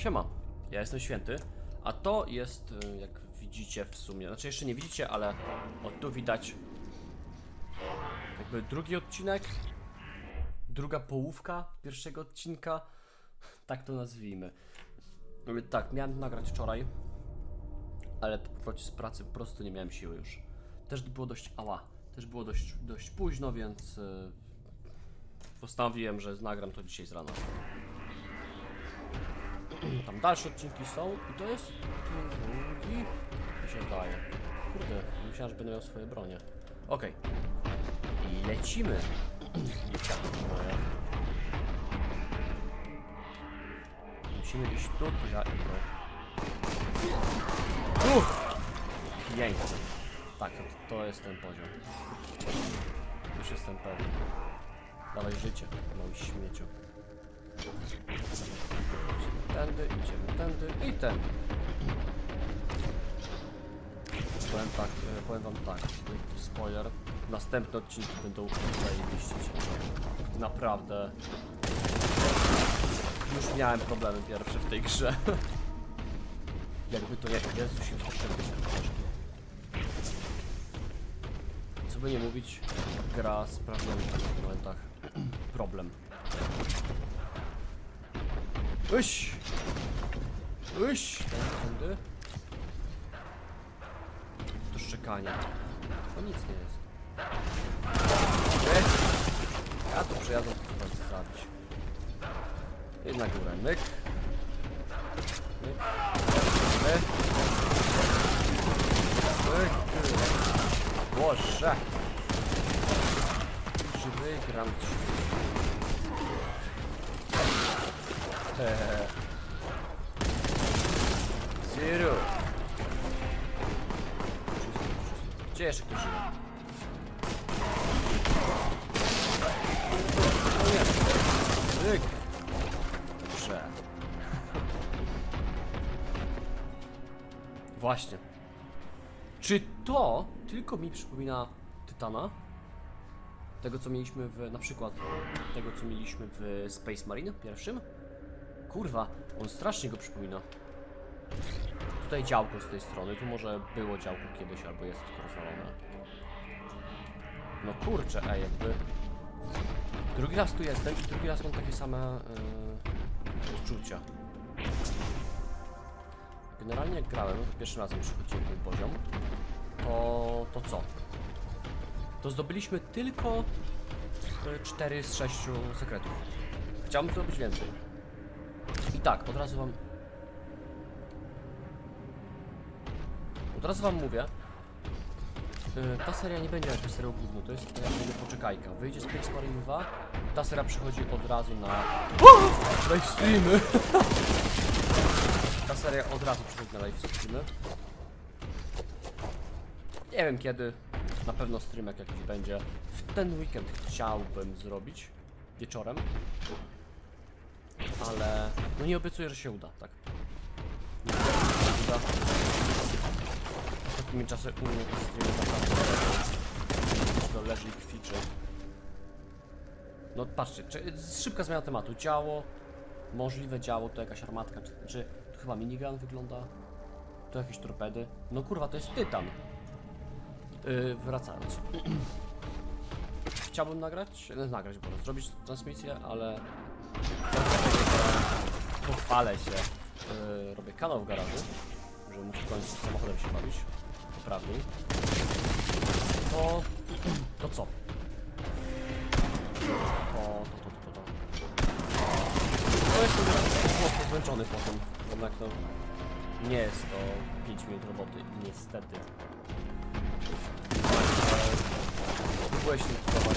Siema, ja jestem Święty, a to jest, y, jak widzicie w sumie, znaczy jeszcze nie widzicie, ale o tu widać jakby drugi odcinek, druga połówka pierwszego odcinka, tak to nazwijmy. Tak, miałem nagrać wczoraj, ale po powrocie z pracy po prostu nie miałem siły już. Też było dość, ała, też było dość, dość późno, więc y, postanowiłem, że nagram to dzisiaj z rana. Tam dalsze odcinki są i to jest drugi, mi się zdaje. Kurde, myślałem, że będę miał swoje bronie. Okej. I lecimy. Musimy iść tu, to ja. Uff! Pięknie. Tak, to, jest ten poziom. Już jestem pewny. Dawaj życie, mały śmieciu. Tędy, idziemy tędy i tędy. Powiem tak, e, powiem wam tak, spoiler. Następne odcinki będą zajebiście. Naprawdę. Już miałem problemy pierwsze w tej grze. Jakby to nie... Jezus, się. Co by nie mówić, gra sprawia mi w takich momentach problem. Uś! Uś! Tędy? To szczekanie. To nic nie jest. Ech. Ja tu przejadę, to was zabić. I na górę. Myk. Myk. Myk. Myk. Boże! Czy wygram? Hehe. Zero. Gdzie jeszcze ktoś żyje? Prze. Właśnie. Czy to tylko mi przypomina Tytana? Tego co mieliśmy w, na przykład tego co mieliśmy w Space Marine pierwszym? Kurwa, on strasznie go przypomina. Tutaj działko z tej strony, tu może było działko kiedyś, albo jest tylko rozwalone. No kurczę, ej, jakby... Drugi raz tu jestem i drugi raz mam takie same yy, odczucia. Generalnie jak grałem, to pierwszym razem przychodziłem ten poziom, to, to co? To zdobyliśmy tylko 4 z 6 sekretów. Chciałbym zrobić więcej. I tak, od razu wam... Od razu wam mówię, yy, ta seria nie będzie jakby serią główną, to jest to jak będzie poczekajka. Wyjdzie Space Marine 2, ta seria przychodzi od razu na... Live streamy! ta seria od razu przychodzi na live streamy. Nie wiem kiedy, na pewno streamek jakiś będzie. W ten weekend chciałbym zrobić, wieczorem. Ale no nie obiecuję, że się uda, tak. Nie obiecuję, że się uda. Ostatnimi czasy u mnie te streamy naprawdę to leży i kwiczy. No patrzcie, czy, szybka zmiana tematu. Działo, możliwe działo, to jakaś armatka, czy, czy tu chyba minigun wygląda? Tu jakieś torpedy. No kurwa, to jest tytan. Yy, wracając. Chciałbym nagrać, nagrać, bo zrobić transmisję, ale pochwalę się. Yy, robię kanał w garażu, żeby móc w końcu samochodem się bawić. Poprawniej. To... to co? To, to, to, to, to. To jestem mocno zmęczony potem, jednak no... Nie jest to 5 minut roboty, niestety. Byłeś testować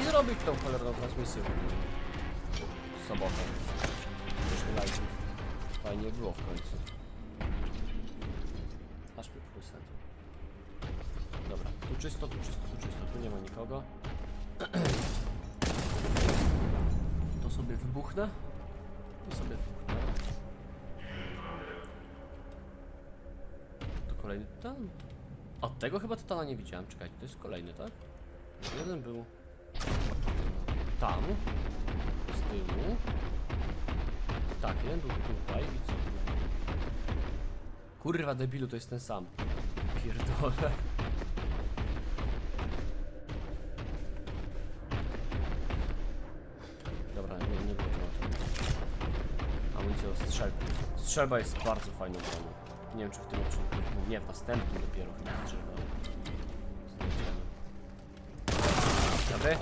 i zrobić tą cholerną transmisję w sobotę. Fajnie było w końcu. Aż mnie plus Dobra, tu czysto, tu czysto, tu czysto, tu nie ma nikogo. To sobie wybuchnę. To sobie wybuchnę. To kolejny tytan? A tego chyba tytana nie widziałem. Czekajcie, to jest kolejny, tak? Jeden był tam, z tyłu. Tak, jeden był tutaj i co? Kurwa debilu, to jest ten sam. Pierdolę. Dobra, nie, nie było tematu. Amunicja do strzelby. Strzelba jest bardzo fajną bronią. Nie wiem czy w tym odcinku, nie w następnym dopiero chyba strzelba. Znajdziemy. Dobry.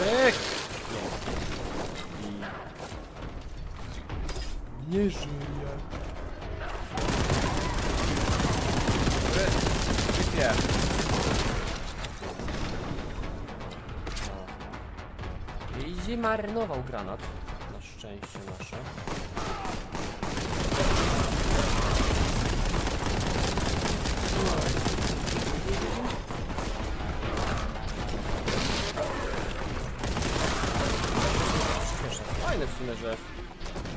Myk! Nie. I... Nie żyje. Wypie. I marnował granat. Na szczęście nasze. Śmieszne. Fajne w sumie, że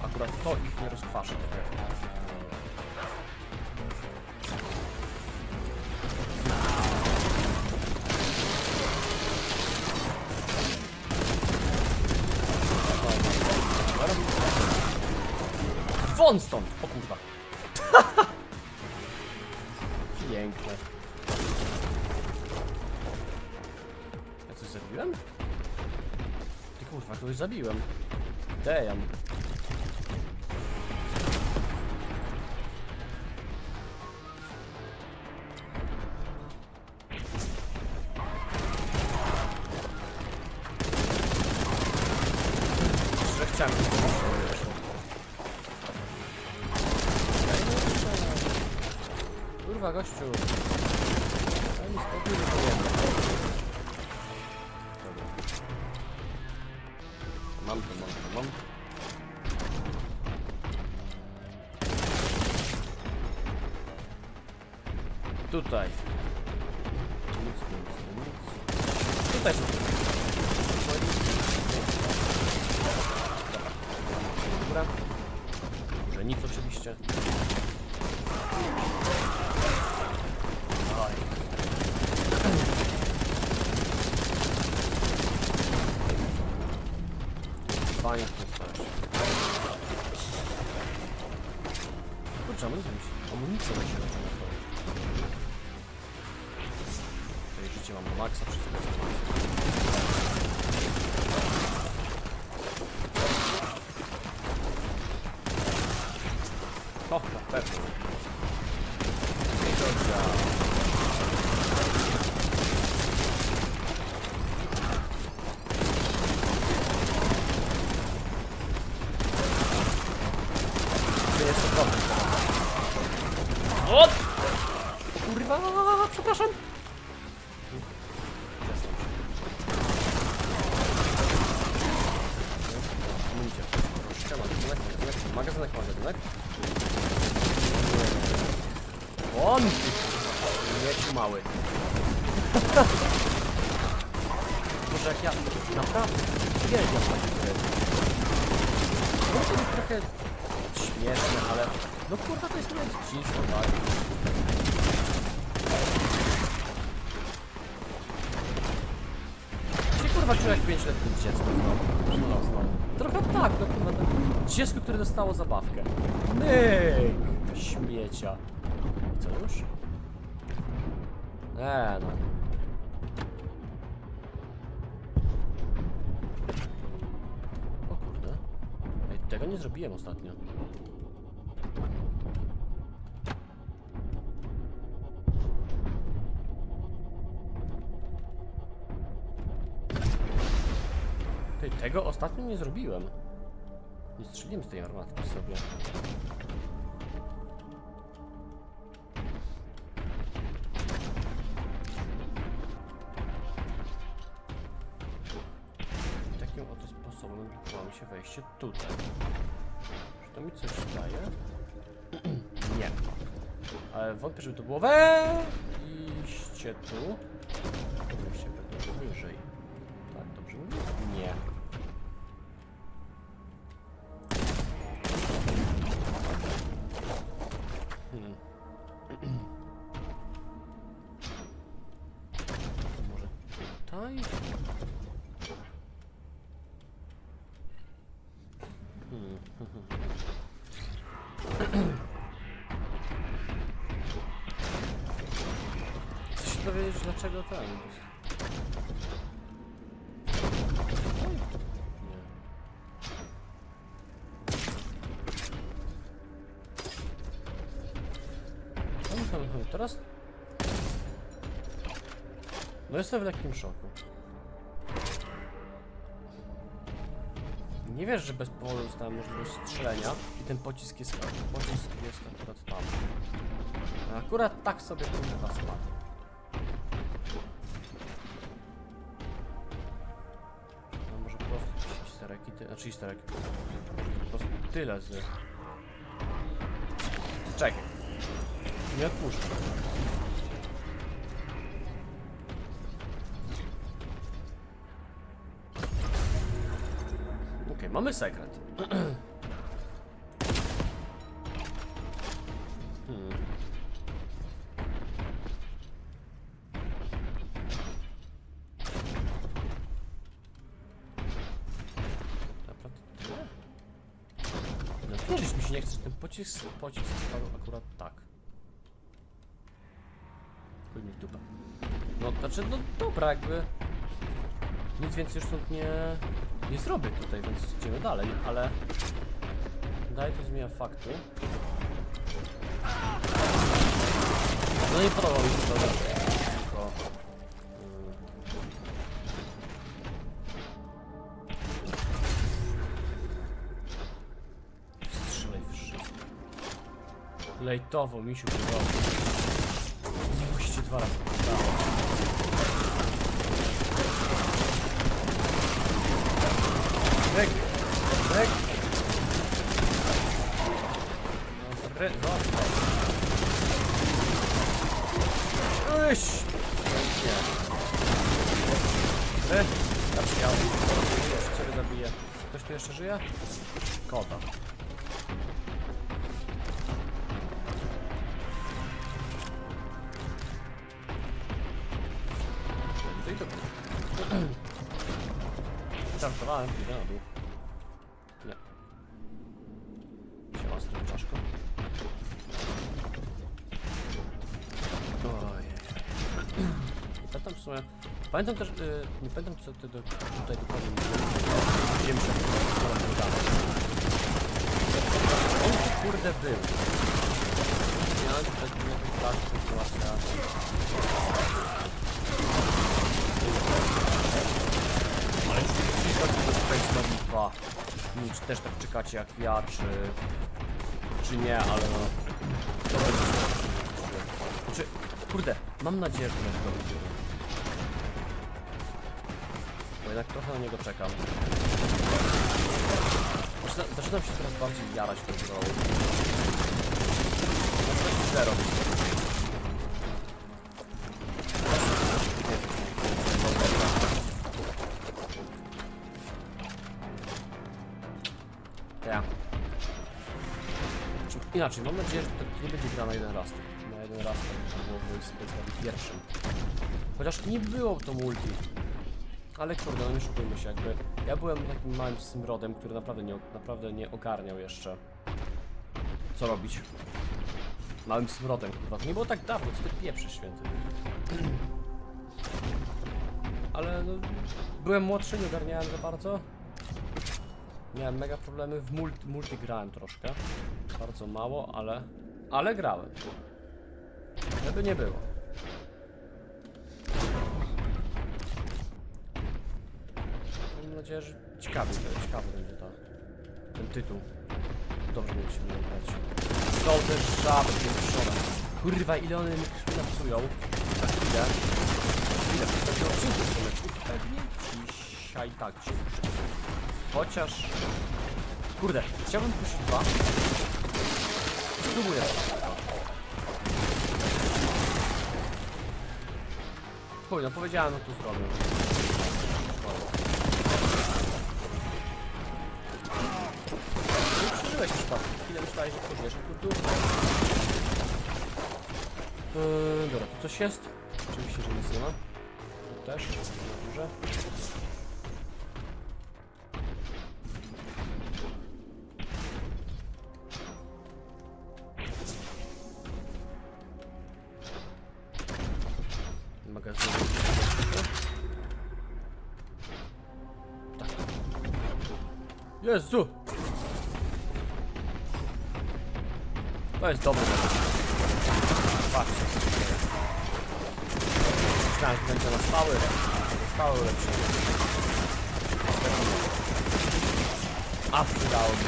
akurat to ich nie rozkwaszy. jak- Won stąd! O kurwa. Piękne. Ja coś zrobiłem? Ty kurwa, kogoś zabiłem. Damn. Że chciałem. Kurwa, gościu. Tutaj. Nic, nic, nic. Tutaj są. Dobra. Może nic oczywiście. Oj. Fajnie stać. Kurczę, amunicję musi... Amunicję musi Tutaj życie mam na maksa, na maksa. O, na pewno. I to magazynek, magazynek, magazynek. On! Mieciu mały. Boże, jak ja naprawdę uwielbiam takie gry. Może to jest trochę śmieszne, ale... No kurwa, to jest nie dzieciństwo, tak? Się kurwa czuję jak 5-letnie dziecko znowu. Przyrosną. Trochę tak, no kurwa, dziecko, które dostało zabawkę. Myk! Śmiecia. I co już? Eee, no. O kurde. Ej, tego nie zrobiłem ostatnio. Tego ostatnio nie zrobiłem. Nie strzeliłem z tej armatki sobie. Takim oto sposobem wykonamy się wejście tutaj. Czy to mi coś daje? nie. Ale wątpię, żeby to było wejście tu. Wejście pewnie wyżej. Tak, dobrze mówię? Nie. Tutaj? Hmm. Chcę się dowiedzieć, dlaczego ten. Jestem w lekkim szoku. Nie wiesz, że bez powodu dostałem możliwość strzelenia i ten pocisk jest, pocisk jest akurat tam. Akurat tak sobie kurwa spadł. No może po prostu jakiś easter egg i ty... Znaczy easter egg. Może po prostu tyle z... Czekaj. Nie odpuszczę. Okej, mamy sekret. hmm. Mi się nie chce, że ten pocisk, pocisk spadł akurat tak. Chuj mi w dupę. No, znaczy, no dobra, jakby... Nic więcej już stąd nie, nie zrobię tutaj, więc idziemy dalej, ale... Dalej to zmienia fakty. No nie podoba mi się to, tylko... mm, Strzelaj wszystko. Lejtowo, misiu, próbował. Nie musicie dwa razy. Rek! Rek! No, re, został. Uś! Re, znaczy ja jeszcze ciebie zabiję. Ktoś tu jeszcze żyje? Kota. Sumie... Pamiętam też... y, nie pamiętam co ty do, tutaj dokładnie. Wiem, że to On tu kurde był. Miałem tutaj jakąś bardzo sytuacja. Ale już nie chodzi do Space Marine 2. Nie wiem, czy też tak czekacie jak ja, czy... Czy nie, ale no... To będzie Znaczy, kurde, mam nadzieję, że będzie jednak trochę na niego czekam. Zaczyna- Zaczynam się coraz bardziej jarać tą grą. Robić. Ja. Inaczej, mam nadzieję, że to nie będzie gra na jeden raz. Na jeden raz tak było w pierwszym. Chociaż nie było to multi. Ale kurde, no nie szukujmy się, jakby. Ja byłem takim małym smrodem, który naprawdę nie, naprawdę nie ogarniał jeszcze. Co robić. Małym smrodem, kurwa. To nie było tak dawno, co ty pieprzy święty. Ale no, byłem młodszy, nie ogarniałem za bardzo. Miałem mega problemy, w multi, multi grałem troszkę. Bardzo mało, ale... Ale grałem. Żeby nie było. Nadzieję, że ciekawy, ciekawy będzie ta, ten tytuł. Dobrze będzie się grać. Są też żaby pieprzone. Kurwa, ile one mi krwi napsują. Za chwilę. Ile? Takie odcinki w sumie. Pewnie dzisiaj tak się Chociaż... Kurde, chciałbym puścić dwa. Spróbuję. Chuj, no powiedziałem, no to zrobię. Nie przeżyłeś przypadku. Chwilę myślałeś, że podjesz kulturę. Yy, dobra, tu coś jest? Oczywiście, że nic nie ma. też, na górze. Tak. Jezu! Jest dobry. Patrzcie. Myślałem, że będzie na stałe. Na stałe ulepszenie. A przydałoby.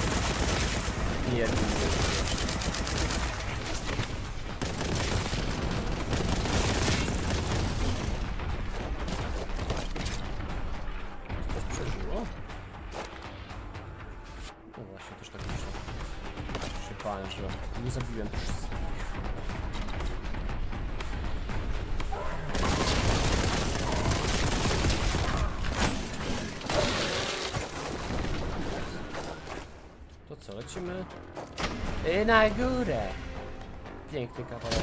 Nie jednym nie To co, lecimy? I na górę! Piękny kawałek.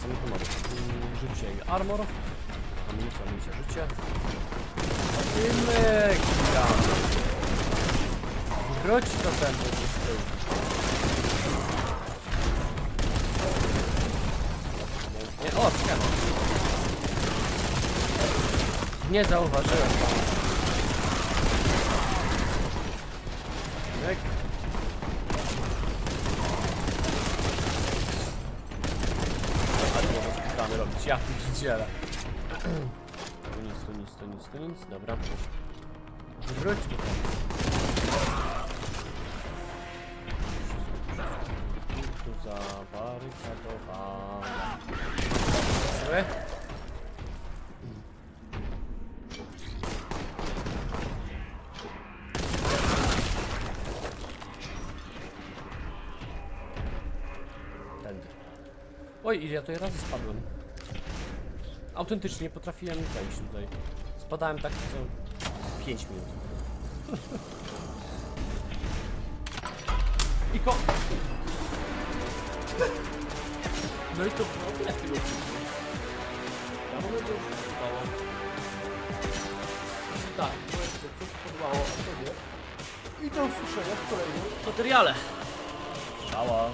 Co my tu mamy? Życie i armor. Amunicja, amunicja, życie. Gigant! Wróć do tempo z. Nie zauważyłem mamy speedruny robić, ja pierdzielę. Tu nic, tu nic, tu nic, tu nic, dobra. Wróć tutaj. Tu zabarykadowane. Zły. Oj, ile ja tutaj razy spadłem. Autentycznie potrafiłem wejść tutaj. Spadałem tak co 5 minut. I ko... No i to było tym odcinku. Ja mówię, że już się podobało. Tak, powiedzcie, co się podobało, a co nie. I do usłyszenia w kolejnym materiale. Ciała.